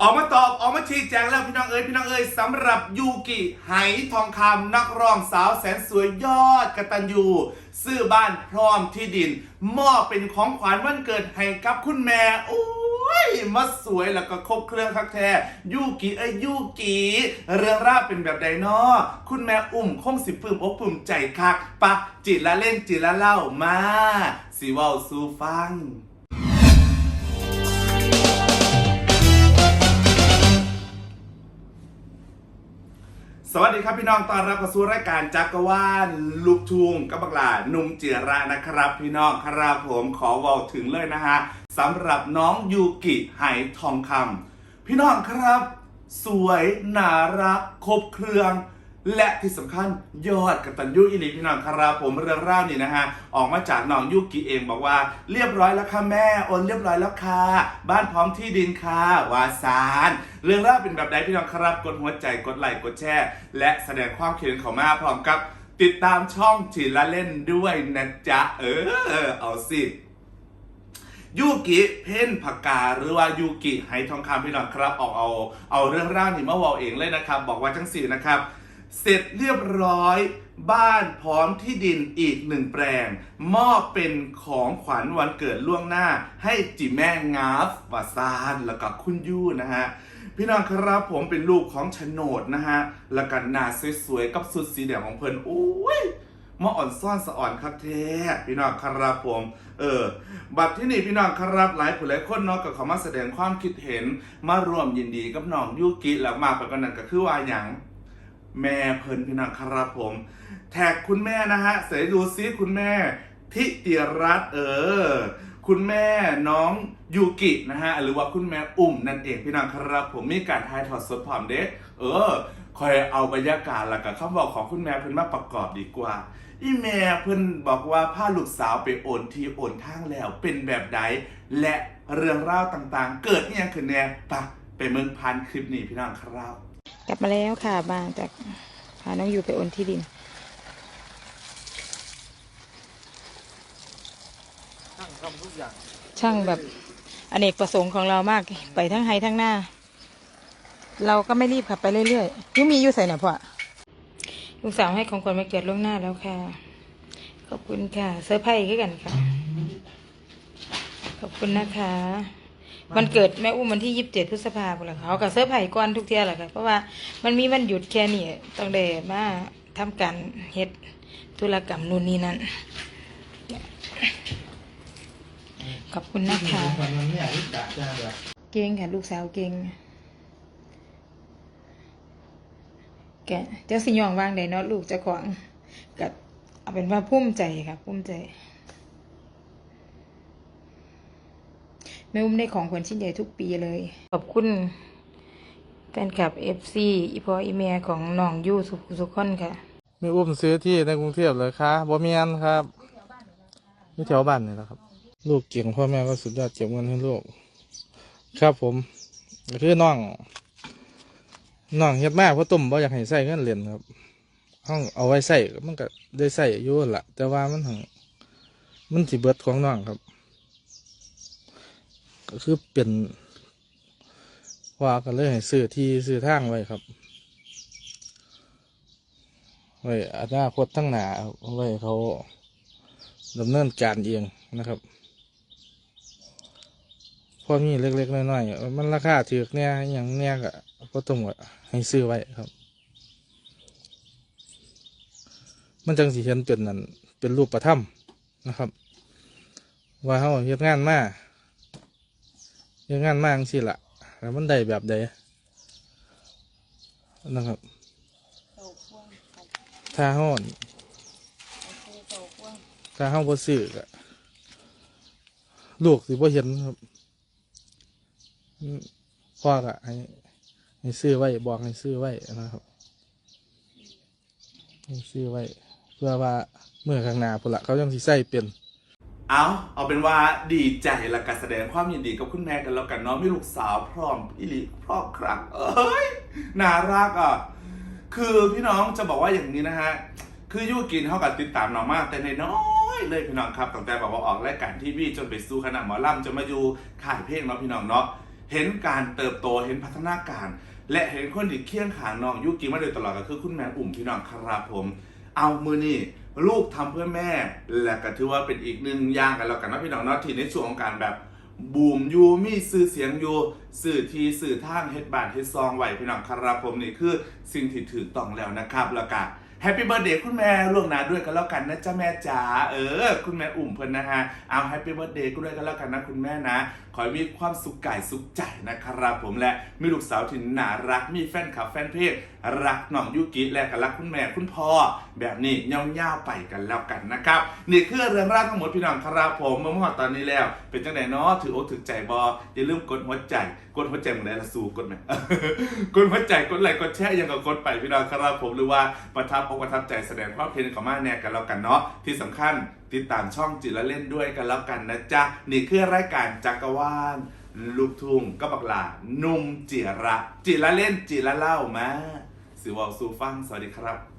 ออกมาตอบออกมาชี้แจงแล้วพี่น้องเอ๋ยพี่น้องเอ๋ยสำหรับยูกิไหทองคำนักร้องสาวแสนสวยยอดกตัญญูซื้อบ้านพร้อมที่ดิน มอบเป็นของขวัญวันเกิดให้กับคุณแม่โอ้ยมาสวยแล้วก็ครบเครื่องคักแท้ยูกิเอ้ยยูกิเรื่องราวเป็นแบบใดนาะคุณแม่อุ่มคงสิปลื้มอกปื้มใจคักปะจิตละเล่นจิตละเล่ามาสิว้าสูฟัง สวัสดีครับพี่น้องตอนรับเข้าสู่รายการจักรวาลลูกทุ่งกับบักลาหนุ่มเจียระนะครับ พี่น้องครับผมขอวอลถึงเลยนะฮะสำหรับน้องยูกิไหทองคำพี่น้องครับ สวยน่ารักครบเครื่อง และที่สำคัญยอดกตัญญูอิลีพี่น้องครับผมเรื่องราวนี่นะฮะออกมาจากน้องยูกิเองบอกว่า เรียบร้อยแล้วค่ะแม่โอนเรียบร้อยแล้วค่ะบ้านพร้อมที่ดินค่ะวาสานเรื่องราวเป็นแบบใดพี่น้องครับกดหัวใจกดไลค์กดแชร์และแสดงความคิดเห็นของมาพร้อมกับติดตามช่องทีละเล่นด้วยนะจ๊ะ เออ เอาสิยูกิเพ่นผักกาหรือว่ายูกิไหทองคำพี่น้องครับออกเอาเอาเรื่องราวนี้มาว่าเองเลยนะครับ บอกว่าจังสี่นะครับ เสร็จเรียบร้อย บ้านพร้อมที่ดินอีกหนึ่งแปลง มอบเป็นของขวัญวันเกิดล่วงหน้า ให้จิแม่งาฟวาซานแล้วก็คุณยู่นะฮะพี่น้องครับผมเป็นลูกของโฉนดนะฮะ แล้วกันหน้าสวยๆกับสุดสีแดงของเพิ่นโอ้ยมาอ่อนซ่อนสะอ่อนครับแท้พี่น้องครับผม เออ บัดที่นี่พี่น้องครับหลายผู้หลายคนเนาะก็เขามาแสดงความคิดเห็น มารวมยินดีกับน้องยูกิแล้วมากไปกว่านั้นก็คือว่าอย่าง แม่เพิ่นพี่น้องครับผม แท็กคุณแม่นะฮะเสยดูซิคุณแม่ทิติรัตน์เออ คุณแม่น้องยูกินะฮะ หรือว่าคุณแม่อุ่มนั่นเองพี่น้องครับผมมีการถ่ายทอดสดพร้อมเด้เออคอยเอาบรรยากาศแล้วก็คำบอกของคุณแม่เพิ่นมาประกอบดีกว่า อีแม่เพิ่นบอกว่าพาลูกสาวไปโอนทีโอนทางแล้วเป็นแบบใดและเรื่องราวต่างๆ เกิดอหยังขึ้นแน่ปะไปเมืองพันคลิปนี้พี่น้องครับ กลับมาแล้วค่ะบ้านจากพาน้องอยู่ไปโอนที่ดินช่างทำทุกอย่างช่างแบบอเนกประสงค์ของเรามาก ไปทั้งไฮทั้งหน้า เราก็ไม่รีบขับไปเรื่อยๆยุมีอยู่ใส่หน่อยพ่อลูกสาวให้ของขวัญมาเกิดล่วงหน้าแล้วค่ะ ขอบคุณค่ะเซอร์ไพรส์กันค่ะ ขอบคุณนะคะ วันเกิดแม่อุ้มวันที่ยี่สิบเจ็ดพฤษภาคมแหละค่ะเขากับเซอร์ไพรส์ก่อนทุกเที่ยแหละค่ะเพราะว่ามันมีวันหยุดแค่นี้ต้องได้มาทำการเฮ็ดธุรกรรมนู่นนี่นั่นขอบคุณนะคะเนี่ยที่จัดจ้าแก่งค่ะลูกสาวเก่งแกเจ้าสิยองวางได้เนาะลูกเจ้าของกับเอาเป็นว่าภูมิใจค่ะภูมิใจ แม่อุ้มได้ของขวัญชิ้นใหญ่ทุกปีเลย ขอบคุณแฟนคลับเอฟซีอีพออีเมียของน้องยูสุขสุขคนค่ะมีอุ้มซื้อที่ในกรุงเทพเลยค่ะบ่มีอันครับนี่แถวบ้านนี่แหละครับ ลูกเก่งพ่อแม่ก็สุดยอดเก็บเงินให้ลูก ครับผมคือน้องน้องเฮ็ดมากเพราะตุ่มบ่อยากให้ใส่เงินเหรียญครับห้องเอาไว้ใส่มันก็ได้ใส่อยู่นั่นละแต่ว่ามันหังมันสิเบิดของน้องครับ ก็คือเป็นว่าก็เลยให้ซื้อที่ซื้อทางไว้ครับไว้อนาคตทั้งหนาไว้เขาดำเนินการเองนะครับพอมีเล็กๆน้อยๆมันราคาถือเนี่ยอย่างเนี่ยก็ก็ต้องให้ซื้อไว้ครับ มันจังสิเห็นเป็นนั่นเป็นรูปประทับนะครับ ว่าเขาเฮ็ดงานมา เฮ็ดงานมาจังสิละแล้วมันได้แบบใดนะครับถ้าห้อนถ้าห้าบ่ซื้อก็ลูกสิบ่เห็นครับพ่อก็ให้ให้ซื้อไว้บอกให้ซื้อไว้นะครับให้ซื้อไว้ เพื่อว่าเมื่อข้างหน้าพุ่นละเขายังสิใส่เป็น เอาเอาเป็นว่าดีใจและการแสดงความยินดีกับคุณแม่กันแล้วกันเนาะมีลูกสาวพร้อมอิลิพร้อมครั้งเอ้ยน่ารักอะคือพี่น้องจะบอกว่าอย่างนี้นะฮะคือยูกินเขากับติดตามน้องมากแต่ในน้อยเลยพี่น้องครับตั้งแต่บอกว่าออกรายการทีวีจนไปสู่คณะหมอลำจนมาอยู่ข่ายเพลงเนาะพี่น้องเนาะเห็นการเติบโตเห็นพัฒนาการ และเห็นคนที่เคียงขางน้องยุกิมาโดยตลอดก็คือคุณแม่อุ่มพี่น้องครับผม เอามือนี่ลูกทำเพื่อแม่ และก็ถือว่าเป็นอีกหนึ่งอย่างกันแล้วกันนะพี่น้องเนาะที่ในช่วงของการแบบบูมยูมีสื่อเสียงอยู่สื่อทีสื่อทางเฮ็ดบานเฮ็ดซองไหวพี่น้องครับผมนี่คือสิ่งที่ถือต้องแล้วนะครับแล้วก็ แฮปปี้เบิร์ดเดย์คุณแม่ล่วงหน้าด้วยกันแล้วกันนะจ๊ะแม่จ๋าเออ คุณแม่อุ่มเพิ่นนะฮะเอาแฮปปี้เบิร์ดเดย์ก็ด้วยกันแล้วกันนะคุณแม่นะ ขอให้มีความสุขกายสุขใจนะครับผมและมีลูกสาวที่น่ารักมีแฟนคลับแฟนเพจรักน้องยุกิและก็รักคุณแม่คุณพ่อแบบนี้เง่าๆไปกันแล้วกันนะครับนี่คือเรื่องราวทั้งหมดพี่น้องครับผมเมื่อวานตอนนี้แล้ว เป็นจังไหนเนาะถืออกถือใจบออย่าลืมกดหัวใจกดหัวใจเหมือนไรละสูกดไหมกดหัวใจกดไลค์กดแชร์อยังกับกดไปพี่น้องครับผมหรือว่าประทับอกประทับใจแสดงความเห็นของมาแน่กันแล้วกันเนาะที่สำคัญติดตามช่องจิตละเล่นด้วยกันแล้วกันนะจ๊ะนี่คือรายการจักรวาลลูกทุ่งก็บักหลานุ่มจิระ จิละเล่นจิละเล่ามาสิวอลซูฟังสวัสดีครับ